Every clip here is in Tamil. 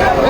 Yeah.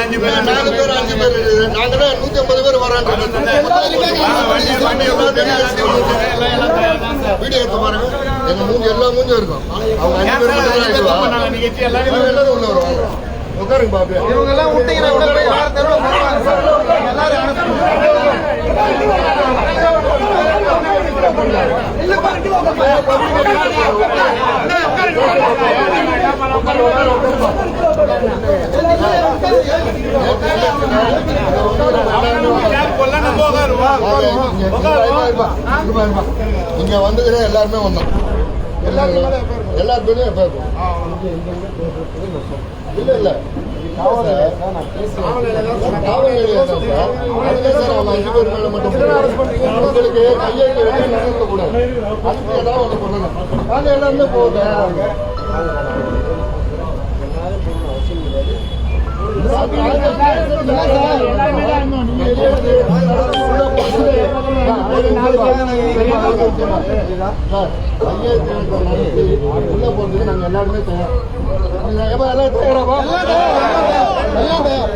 நாலு பேர் அஞ்சு பேர் நாங்களே நூத்தி ஐம்பது பேர் வராங்க வீடியோ எடுத்து பாருங்க. எங்க மூஞ்சி எல்லா மூஞ்சும் இருக்கும். அவங்க அஞ்சு பேர் மட்டும் தான் இதுவா? அவங்க எல்லாரும் உள்ள வருவாங்க. உட்காருங்க பாபு இவங்க எல்லாம் விட்டீங்கன்னா இங்க வந்துக்கிற எல்லாருமே வந்தோம் எல்லாருமே எல்லாருமே எப்ப இல்ல இல்ல. உங்களுக்கு கையெழுத்து வெளியே நடக்க உள்ள போறதுக்கு நாங்க எல்லாருமே தயார் ஏப்பா, எல்லாம் தயாராப்பா எல்லாம் தயார்